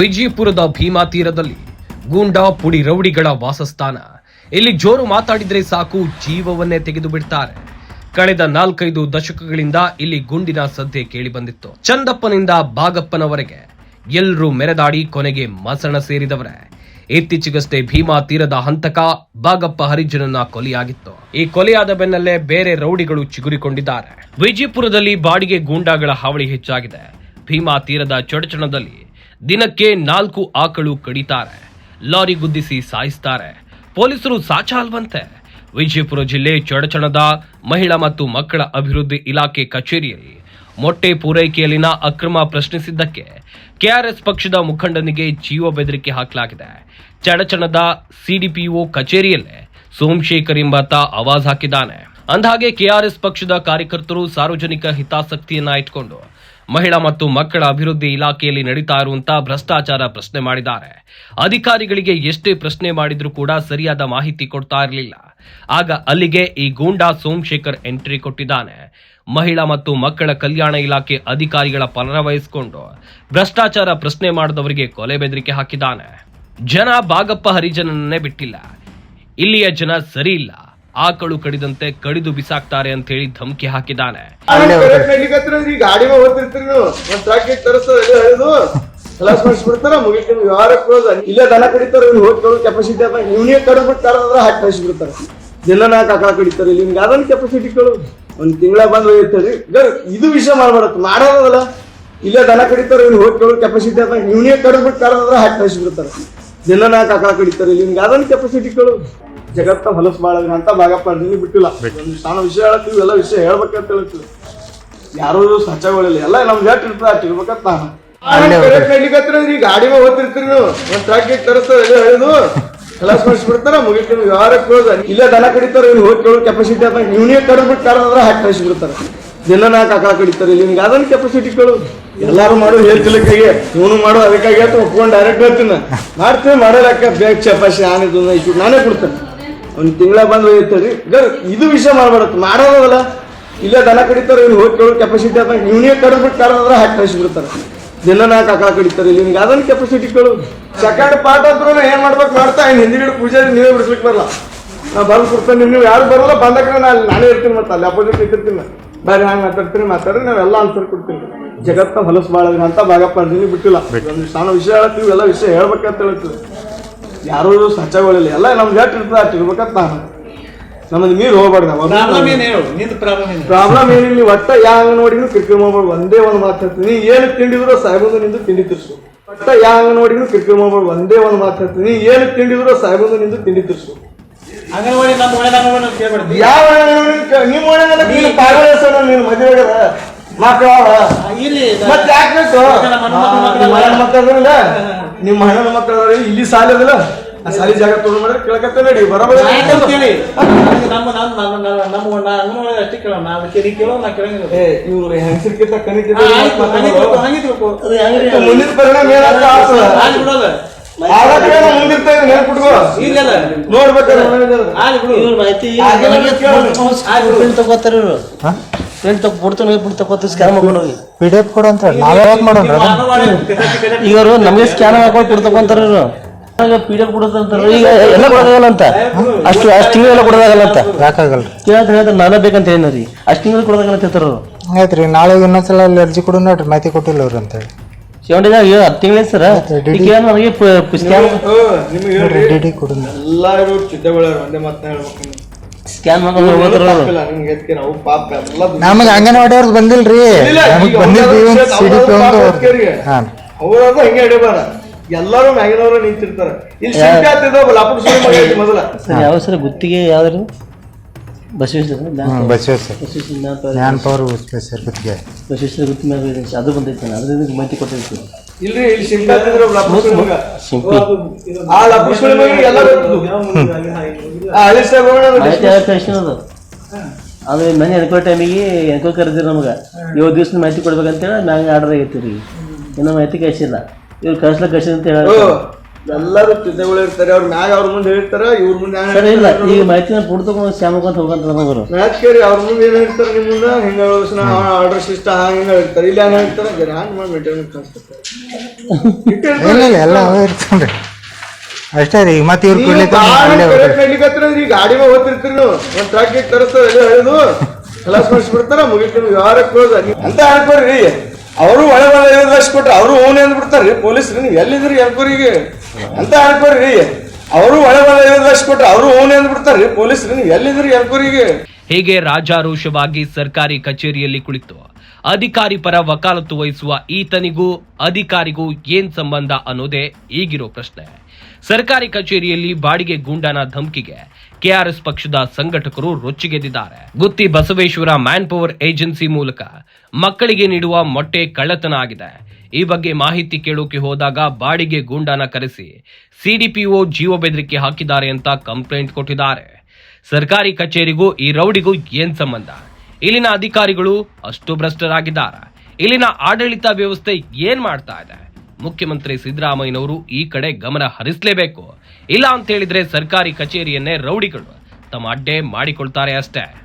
ವಿಜಯಪುರದ ಭೀಮಾ ತೀರದಲ್ಲಿ ಗೂಂಡಾ ಪುಡಿ ರೌಡಿಗಳ ವಾಸಸ್ಥಾನ. ಇಲ್ಲಿ ಜೋರು ಮಾತಾಡಿದ್ರೆ ಸಾಕು, ಜೀವವನ್ನೇ ತೆಗೆದು ಬಿಡ್ತಾರೆ. ಕಳೆದ ನಾಲ್ಕೈದು ದಶಕಗಳಿಂದ ಇಲ್ಲಿ ಗುಂಡಿನ ಸದ್ದೆ ಕೇಳಿಬಂದಿತ್ತು ಚಂದಪ್ಪನಿಂದ ಬಾಗಪ್ಪನವರೆಗೆ ಎಲ್ಲರೂ ಮೆರೆದಾಡಿ ಕೊನೆಗೆ ಮಸಣ ಸೇರಿದವರೇ. ಇತ್ತೀಚೆಗಷ್ಟೇ ಭೀಮಾ ತೀರದ ಹಂತಕ ಬಾಗಪ್ಪ ಹರಿಜನನ್ನ ಕೊಲೆಯಾಗಿತ್ತು. ಈ ಕೊಲೆಯಾದ ಬೆನ್ನಲ್ಲೇ ಬೇರೆ ರೌಡಿಗಳು ಚಿಗುರಿಕೊಂಡಿದ್ದಾರೆ. ವಿಜಯಪುರದಲ್ಲಿ ಬಾಡಿಗೆ ಗೂಂಡಾಗಳ ಹಾವಳಿ ಹೆಚ್ಚಾಗಿದೆ. ಭೀಮಾ ತೀರದ ಚೊಡಚಣದಲ್ಲಿ ದಿನಕ್ಕೆ ನಾಲ್ಕು ಆಕಳು ಕಡಿತಾರೆ, ಲಾರಿ ಗುದ್ದಿಸಿ ಸಾಯಿಸ್ತಾರೆ, ಪೊಲೀಸರು ಸಾಚಾಲ್ವಂತೆ. ವಿಜಯಪುರ ಜಿಲ್ಲೆ ಚಡಚಣದ ಮಹಿಳಾ ಮತ್ತು ಮಕ್ಕಳ ಅಭಿವೃದ್ಧಿ ಇಲಾಖೆ ಕಚೇರಿಯಲ್ಲಿ ಮೊಟ್ಟೆ ಪೂರೈಕೆಯಲ್ಲಿನ ಅಕ್ರಮ ಪ್ರಶ್ನಿಸಿದ್ದಕ್ಕೆ ಕೆಆರ್ಎಸ್ ಪಕ್ಷದ ಮುಖಂಡನಿಗೆ ಜೀವ ಬೆದರಿಕೆ ಹಾಕಲಾಗಿದೆ. ಚಡಚಣದ ಸಿಡಿಪಿಒ ಕಚೇರಿಯಲ್ಲೇ ಸೋಮಶೇಖರ್ ಎಂಬಾತ ಆವಾಜ್ ಹಾಕಿದ್ದಾನೆ. ಅಂದಹಾಗೆ ಕೆಆರ್ಎಸ್ ಪಕ್ಷದ ಕಾರ್ಯಕರ್ತರು ಸಾರ್ವಜನಿಕ ಹಿತಾಸಕ್ತಿಯನ್ನ ಇಟ್ಕೊಂಡು ಮಹಿಳಾ ಮತ್ತು ಮಕ್ಕಳ ಅಭಿವೃದ್ಧಿ ಇಲಾಖೆಯಲ್ಲಿ ನಡೀತಾ ಇರುವಂತಹ ಭ್ರಷ್ಟಾಚಾರ ಪ್ರಶ್ನೆ ಮಾಡಿದ್ದಾರೆ. ಅಧಿಕಾರಿಗಳಿಗೆ ಎಷ್ಟೇ ಪ್ರಶ್ನೆ ಮಾಡಿದ್ರೂ ಕೂಡ ಸರಿಯಾದ ಮಾಹಿತಿ ಕೊಡ್ತಾ ಇರಲಿಲ್ಲ. ಆಗ ಅಲ್ಲಿಗೆ ಈ ಗೂಂಡಾ ಸೋಮಶೇಖರ್ ಎಂಟ್ರಿ ಕೊಟ್ಟಿದ್ದಾನೆ. ಮಹಿಳಾ ಮತ್ತು ಮಕ್ಕಳ ಕಲ್ಯಾಣ ಇಲಾಖೆ ಅಧಿಕಾರಿಗಳ ಪರವಹಿಸಿಕೊಂಡು ಭ್ರಷ್ಟಾಚಾರ ಪ್ರಶ್ನೆ ಮಾಡಿದವರಿಗೆ ಕೊಲೆ ಬೆದರಿಕೆ ಹಾಕಿದ್ದಾನೆ. ಜನ ಬಾಗಪ್ಪ ಹರಿಜನನ್ನೇ ಬಿಟ್ಟಿಲ್ಲ. ಇಲ್ಲಿಯ ಜನ ಸರಿ ಇಲ್ಲ. ಆಕಳು ಕಡಿದಂತೆ ಕಡಿದು ಬಿಸಾಕ್ತಾರೆ ಅಂತ ಹೇಳಿ ಧಮಕಿ ಹಾಕಿದ್ದಾನೆ. ಇಲ್ಲೇ ದನ ಕಡಿತಾರ ಇವ್ನು ನಾಲ್ಕು ಆಕಳ ಇಲ್ಲಿ ನಿಮ್ಗೆ ಅದನ್ನ ಕೆಪಾಸಿಟಿ ಕೇಳು. ಒಂದ್ ತಿಂಗಳ ಬಂದ್ ಹೋಗಿರ್ತಾರೆ ಇದು ವಿಷಯ ಮಾಡ್ಬಾರತ್ತು ಮಾಡೋದಲ್ಲ ಇಲ್ಲ ದನ ಕಡಿತಾರ ಇವ್ನು ಹೋಗ್ಕೊಳ್ಳೋ ಕೆಪಾಸಿಟಿ ಅದ ಇವ್ನಿಗೆ ಕಡಿದ್ಬಿಟ್ಟು ಕರೆದ್ರೆ ಹಾಕಿ ಕಳಿಸ್ಬಿಡ್ತಾರೆ. ದಿನ ನಾಲ್ಕು ಆಕಳ ಕಡಿತಾರೆ ಇಲ್ಲಿ ನಿಮ್ಗೆ ಅದನ್ನ ಕೆಪಾಸಿಟಿ ಕೇಳು. ಜಗತ್ತ ಹೊಲಸು ಬಾಳದ್ರಿ ಅಂತ ಭಾಗಪ್ಪ ನೀನು ಬಿಟ್ಟಿಲ್ಲ. ಸಣ್ಣ ವಿಷಯ ಹೇಳ್ತೀವಿ ಎಲ್ಲ ವಿಷಯ ಹೇಳ್ಬೇಕಂತ ಹೇಳ್ತೀವಿ ಯಾರು ಸಚ್ಚಗಳಿಲ್ಲ ಎಲ್ಲ ನಮ್ಗೆ ಎಷ್ಟು ಇರ್ತದೆ ಅಷ್ಟು ಇರ್ಬೇಕಂತ ನಾನು. ಈ ಗಾಡಿ ಹೋಗ್ತಿರ್ತೀರಿ ನೀವು. ಒಂದ್ ಟ್ರಕ್ ತರಿಸ್ತಾರ ಹೇಳಿದು ಕೆಲಸ ಮಾಡಿಸ್ಬಿಡ್ತಾರ ಮುಗಿತು ವ್ಯವಹಾರ ಕ್ಲೋಸ್ ಇಲ್ಲ ದನ ಕಡಿತಾರ ಹೋಗಿ ಕೇಳುವ ಕೆಪಾಸಿಟಿ ಅದ ಇವನೇ ಕಡಿದ್ಬಿಟ್ಟು ಕರೆದ್ರೆ ಹಾಕಿ ಕಳಿಸ್ಬಿಡ್ತಾರೆ. ದಿನ ನಾಲ್ಕು ಆಕಳ ಕಡಿತಾರೆ ಇಲ್ಲಿ ನಿಮ್ಗೆ ಅದನ್ನ ಕೆಪಾಸಿಟಿ ಕೇಳು ಎಲ್ಲಾರು ಮಾಡು ಹೇಳ್ತಿಲ್ಲ ಕೈಗೆ ಇವನು ಮಾಡು ಅದಕ್ಕಾಗಿ ಅಂತ ಒಪ್ಕೊಂಡು ಡೈರೆಕ್ಟ್ ಹೇಳ್ತೀನಿ. ಮಾಡ್ತೀನಿ ಮಾಡೋದಕ್ಕೆ ಬೇಗ ಚಪಾಸಿ ಆನಿದ್ದು ಇಷ್ಟು ನಾನೇ ಕೊಡ್ತೇನೆ. ಒಂದ್ ತಿಂಗಳ ಬಂದ್ ಗರ್ ಇದು ವಿಷಯ ಮಾಡ್ಬಾರ್ದು ಮಾಡೋದಲ್ಲ ಇಲ್ಲೇ ದನ ಕಡಿತಾರೆ ಇವ್ನು ಕೇಳೋ ಕೆಪಾಸಿಟಿ ಅದ. ಇವ್ನಿಗೆ ಕಡಿದ್ಬಿಟ್ಟು ಕರೆದ್ರೆ ಹಾಕಿ ಕಳಿಸ್ಬಿಡ್ತಾರೆ. ದಿನ ನಾಲ್ಕು ಆಕಳ ಕಡಿತಾರೆ. ಇಲ್ಲಿ ನಿಮ್ಗೆ ಅದನ್ನ ಕೆಪಾಸಿಟಿ ಕೇಳು. ಸೆಕೆಂಡ್ ಪಾರ್ಟ್ ಅಂದ್ರೂ ಏನ್ ಮಾಡ್ಬೇಕು ಮಾಡ್ತಾ ಇನ್ ಹಿಂದಿಗಡೆ ಪೂಜಾರಿ ನೀವೇ ಬಿಡಿಸ್ಲಿಕ್ಕೆ ಬರಲ್ಲ ನಾ ಬಂದು ಕೊಡ್ತೇನೆ ನೀವು ಯಾರು ಬರಲ್ಲ ಬಂದಾಗ ನಾನು ಅಲ್ಲಿ ನಾನೇ ಇರ್ತೀನಿ ಮತ್ತೆ ಅಲ್ಲಿ ಅಪೋಸಿಟ್ ಇರ್ತೀನಿ ಬೇರೆ ಹಂಗೆ ಮಾತಾಡ್ತೀನಿ ಮಾತಾಡ್ರಿ ನಾವೆಲ್ಲ ಆನ್ಸರ್ ಕೊಡ್ತೀನಿ. ಜಗತ್ತ ಹೊಲಸು ಬಾಳದ್ರಿ ಅಂತ ಭಾಗಪ್ಪ ನೀನು ಬಿಟ್ಟಿಲ್ಲ. ಒಂದು ಸಣ್ಣ ವಿಷಯ ಹೇಳ್ತೀವಿ ಎಲ್ಲ ವಿಷಯ ಹೇಳ್ಬೇಕಂತ ಹೇಳ್ತೀವಿ. ಯಾರು ಸಚ್ಚಗಳಿಲ್ಲ ಎಲ್ಲ ನಮ್ಗೆ ಎಷ್ಟು ಇರ್ತದೆ ಅಷ್ಟು ಇರ್ಬೇಕಂತ ನಾನು. ನಮ್ಮದು ನೀರು ಹೋಗ್ಬಾರ್ದು ಪ್ರಾಬ್ಲಮ್ ಏನು ಹೇಳು? ನಿಂದು ಪ್ರಾಬ್ಲಮ್ ಏನು ಪ್ರಾಬ್ಲಮ್ ಏನಿಲ್ಲ ಒಟ್ಟ ಯಾವ ನೋಡಿದ್ರು ಕಿರಿಕಿರಿ ಮಾಡ್ಬಾರ್ದು ಒಂದೇ ಒಂದು ಮಾತಾಡ್ತೀನಿ ನೀ ಏನು ತಿಂಡಿದ್ರು ಸಾಹೇಬಂದು ನಿಂದು ತಿಂಡಿ ತಿರ್ಸು. ಒಟ್ಟ ಯಾವ ನೋಡಿದ್ರು ಕಿರಿಕಿರಿ ಮಾಡ್ಬಾರ್ದು ಒಂದೇ ಒಂದು ಮಾತಾಡ್ತೀನಿ ನೀ ಏನು ತಿಂಡಿದ್ರು ಸಾಹೇಬಂದು ನಿಂದು ತಿಂಡಿ ತಿರ್ಸು. ಅಂಗನವಾಡಿ ನಮ್ಮ ಕೇಳ್ಬೇಡ್ತಿ ಯಾವ ನಿಮ್ಮ ಒಳಗೆ ನೀನು ನೀನು ಮದುವೆ ಮಕ್ಕಳ ಇಲ್ಲಿ ಮತ್ತೆ ಯಾಕೆ ಬೇಕು? ನಮ್ಮ ನಿಮ್ಮ ಹಣ ಹೆಣ್ಣು ಇಲ್ಲಿ ಸಾಲಿ ಅದಲ್ಲ. ಆ ಸಾಲಿ ಜಾಗ ತೊಗೊಂಡು ಮಾಡಿದ್ರೆ ಕೇಳಕತ್ತೆ ನಡಿ ಬರೋಬರ ಕೇಳಿ ನಮ್ಮ ನಮ್ಮ ನಮ್ಮ ಅಂಗನವಾಡಿ ಅಷ್ಟೇ ಕೇಳೋ ನಾ ಅದಕ್ಕೆ ನೀ ಕೇಳೋ ನಾ ಕೇಳಂಗಿಲ್ಲ ಏ ಇವ್ರು ಹೆಂಗಸರ್ಕಿಂತ ಆ, ಆಯ್ತು, ಹಂಗೆ ತಿಳ್ಕೊ, ಹಂಗೆ ತಿಳ್ಕೊ. ಮುಂದಿನ ಪರಿಣಾಮ ಏನಾಗ್ತಾ ಆಗ್ತದ? ಆಯ್ತು ಬಿಡೋದು. ಆಗ ಮುಂದಿರ್ತಾ ಇದೆ ನೆನ್ಪಿಟ್ಕೋ ಇಲ್ಲಲ್ಲ. ನೋಡ್ಬೇಕಾದ್ರೆ ಬಿಡು. ತಗೋತ ಸ್ಕ್ಯಾನ್ ಮಾಡ್ಕೊಂಡು ಹೋಗಿ. ಪಿ ಡಿ ಎಫ್ ಕೊಡು ಅಂತ ಹೇಳಿ. ನಾವೇ ಯಾಕೆ ಮಾಡೋಣ ಈಗ ಅವರು ನಮಗೆ ಸ್ಕ್ಯಾನ್ ಹಾಕೊಂಡು ಇವ್ರು ಪಿ ಡಿ ಎಫ್ ಕೊಡೋದಂತಾರ ಈಗ ಎಲ್ಲ ಕೊಡೋದಾಗಲ್ಲ ಅಂತ? ಅಷ್ಟು ಅಷ್ಟು ಎಲ್ಲ ಕೊಡೋದಾಗಲ್ಲ ಅಂತ? ಯಾಕಾಗಲ್ಲ? ಕೇಳ್ತ ಹೇಳ್ತಾರೆ ನಾನೇ ಬೇಕಂತ ಅಷ್ಟು ತಿಂಗಳು ಕೊಡೋದಾಗಲ್ಲ ಅಂತ ಹೇಳ್ತಾರ ಅವ್ರು. ಆಯ್ತು ರೀ ನಾಳೆ ಇನ್ನೊಂದ್ಸಲ ಅಲ್ಲಿ ಅರ್ಜಿ ಕೊಡು ನೋಡ್ರಿ ಮಾಹಿತಿ ಕೊಟ್ಟಿಲ್ಲ ಅವ್ರು ಅಂತೇಳಿ ಹತ್ತು ತಿಂಗಳೇ ಸರ್. ಈಗ ಏನು ನನಗೆ ಸ್ಕ್ಯಾನ್ ನಿಮಗೆ ನೋಡ್ರಿ ಡಿ ಡಿ ಕೊಡು ಎಲ್ಲಾರು ಚಿದ್ದಗಳ ಒಂದೇ ಮಾತನ್ನ ಹೇಳ್ಬೇಕು ನೀವು. ಸ್ಕ್ಯಾನ್ ನಿಮ್ಗೆ ಎದಕ್ಕೆ ನಾವು ಪಾಪ ಎಲ್ಲ ದುಡ್ಡು- ನಮಗೆ ಅಂಗನವಾಡಿ ಬಂದಿಲ್ಲ ಬಂದಿಲ್ರಿ. ನಮಗೆ ಈಗ ಬಂದಿದ್ದು ಒಂದೇ ವಿಷಯ ಸಿ ಡಿ ಪಿ ಅವ್ರದ್ದು ಒಂದು ಪಾಪ ಎದಕ್ಕೆ? ಹಾಂ. ಅವ್ರದ್ದು ಹಂಗೆ ಹಿಡಿಬಾರ ಎಲ್ಲರೂ ಮ್ಯಾಗಿನವರು ನಿಂತಿರ್ತಾರ. ಇಲ್ಲಿ ಸುಳಿ ಮೊದಲ. ಸರ್ ಯಾವ ಸರ್ ಗುತ್ತಿಗೆ ಯಾವ್ದು ಬಸವೇಶ್ವರ ಜ್ಞಾನ ಪವರ್ ಸ್ಪೆಷಲ್ ಗುತ್ತಿಗೆ. ಬಸವೇಶ್ವರ ಗುತ್ತಿ ಮ್ಯಾಗ. ಅದು ಬಂದೈತೆ ಅದರಿಂದ ಮಾಹಿತಿ ಕೊಟ್ಟಿರ್ತೀವಿ ಇಲ್ರಿ ಇಲ್ಲಿ ಸಿಂಪಿ ಆ ಸುಳಿ ಎಲ್ಲ ಅದು ಅದು ಮನೆ ಎನ್ಕೋ ಟೈಮಿಗೆ ಎನ್ಕೋ ಕರೆದಿರಿ ನಮ್ಗೆ. ಏಳು ದಿವ್ಸ ಮಾಹಿತಿ ಕೊಡ್ಬೇಕಂತೇಳಿ ನಾನು ಆರ್ಡರ್ ಆಗೈತಿ ರೀ ಇನ್ನೂ ಮಾಹಿತಿ ಕಳಿಸಿಲ್ಲ. ಇವ್ರು ಕಳ್ಸ್ಲಕ್ಕೆ ಕಳಿಸಿ ಅಂತ ಹೇಳಿ ಎಲ್ಲರೂ ಇರ್ತಾರೆ. ಅವ್ರ ಮ್ಯಾಗ ಅವ್ರ ಮುಂದೆ ಹೇಳ್ತಾರ ಇವ್ರ ಮುಂದೆ ಇಲ್ಲ ಈಗ ಮಾಹಿತಿನ ಪುಡ್ ತಗೊಂಡು ಶ್ಯಾಮಕಂತ ಹೋಗಂತ ನಮಗರು ಮ್ಯಾಚ್ ಕೇರಿ ಅವ್ರ ಮುಂದೆ ಏನು ಹೇಳ್ತಾರೆ ನಿಮ್ಮ ಮುಂದೆ? ಹಿಂಗ ಆರ್ಡರ್ ಸಿಸ್ಟಮ್ ಹಂಗ ಹಿಂಗ ಹೇಳ್ತಾರೆ. ಇಲ್ಲ ಏನು ಹೇಳ್ತಾರೆ? ಹ್ಯಾಂಗ್ ಮಾಡಿ ಮೇಂಟೈನ್ ಎಲ್ಲ ಅಷ್ಟೇ ರೀ ಈಗ ಮತ್ತೆ ಇವ್ರು ಕೊಡ್ಲಿಕ್ಕೆ ಅಲ್ಲೇ ಹೋಗ್ತಾರೆ. ಕಡ್ಲಿಕತ್ರ ಈ ಗಾಡಿ ಮೇಲೆ ಹೋಗ್ತಿರ್ತೀರಿ ನೀವು. ಒಂದ್ ಟ್ರಕ್ ತರಿಸ್ತಾರ ಎಲ್ಲ ಹೇಳುದು ಕಲಾಸ್ ಮಾಡಿಸ್ಬಿಡ್ತಾರ ಮುಗಿತು ನಿಮ್ಗೆ ವ್ಯವಹಾರ ಕ್ಲೋಸ್ ಅಂತ ಅನ್ಕೋರಿ ಅವರು ಒಳ್ಳೆ ಒಳ್ಳೆ ಐವತ್ತು ಲಕ್ಷ ಕೊಟ್ರೆ ಅವರು ಓನ್ ಅಂದ್ ಬಿಡ್ತಾರ್ರಿ ಪೊಲೀಸ್ರಿ ನೀವು ಎಲ್ಲಿದ್ರಿ ಅನ್ಕೋರಿಗೆ ಅಂತ ಅನ್ಕೋರಿ ಅವರು ಒಳ್ಳೆ ಒಳ್ಳೆ ಐವತ್ತು ಲಕ್ಷ ಕೊಟ್ರೆ ಅವರು ಓನ್ ಅಂದ್ ಬಿಡ್ತಾರ್ರಿ ಪೊಲೀಸ್ರಿ ನೀವು ಎಲ್ಲಿದ್ರಿ ಅನ್ಕೋರಿಗೆ ಹೀಗೆ ರಾಜಾರೋಷವಾಗಿ ಸರ್ಕಾರಿ ಕಚೇರಿಯಲ್ಲಿ ಕುಳಿತು. ಅಧಿಕಾರಿ ಪರ ವಕಾಲತ್ತು ವಹಿಸುವ ಈತನಿಗೂ ಅಧಿಕಾರಿಗೂ ಏನ್ ಸಂಬಂಧ ಅನ್ನೋದೇ ಈಗಿರೋ ಪ್ರಶ್ನೆ. ಸರ್ಕಾರಿ ಕಚೇರಿಯಲ್ಲಿ ಬಾಡಿಗೆ ಗೂಂಡನ ಧಮಕಿಗೆ ಕೆಆರ್ಎಸ್ ಪಕ್ಷದ ಸಂಘಟಕರು ರೊಚ್ಚಿಗೆದ್ದಿದ್ದಾರೆ. Gutti Basaveshwara man power agency ಮೂಲಕ ಮಕ್ಕಳಿಗೆ ನೀಡುವ ಮೊಟ್ಟೆ ಕಳ್ಳತನ ಆಗಿದೆ. ಈ ಬಗ್ಗೆ ಮಾಹಿತಿ ಕೇಳೋಕೆ ಹೋದಾಗ ಬಾಡಿಗೆ ಗೂಂಡನ ಕರೆಸಿ ಸಿಡಿಪಿಒ ಜೀವ ಬೆದರಿಕೆ ಹಾಕಿದ್ದಾರೆ ಅಂತ ಕಂಪ್ಲೇಂಟ್ ಕೊಟ್ಟಿದ್ದಾರೆ. ಸರ್ಕಾರಿ ಕಚೇರಿಗೂ ಈ ರೌಡಿಗೂ ಏನ್ ಸಂಬಂಧ? ಇಲ್ಲಿನ ಅಧಿಕಾರಿಗಳು ಅಷ್ಟು ಭ್ರಷ್ಟರಾಗಿದ್ದಾರೆ ಇಲ್ಲಿನ ಆಡಳಿತ ವ್ಯವಸ್ಥೆ ಏನ್ ಮಾಡ್ತಾ ಇದೆ? ಮುಖ್ಯಮಂತ್ರಿ ಸಿದ್ದರಾಮಯ್ಯನವರು ಈ ಕಡೆ ಗಮನ ಹರಿಸಲೇಬೇಕು. ಇಲ್ಲ ಅಂತ ಹೇಳಿದ್ರೆ ಸರ್ಕಾರಿ ಕಚೇರಿಯನ್ನೇ ರೌಡಿಗಳು. ತಮ್ಮ ಅಡ್ಡೆ ಮಾಡಿಕೊಳ್ತಾರೆ ಅಷ್ಟೇ.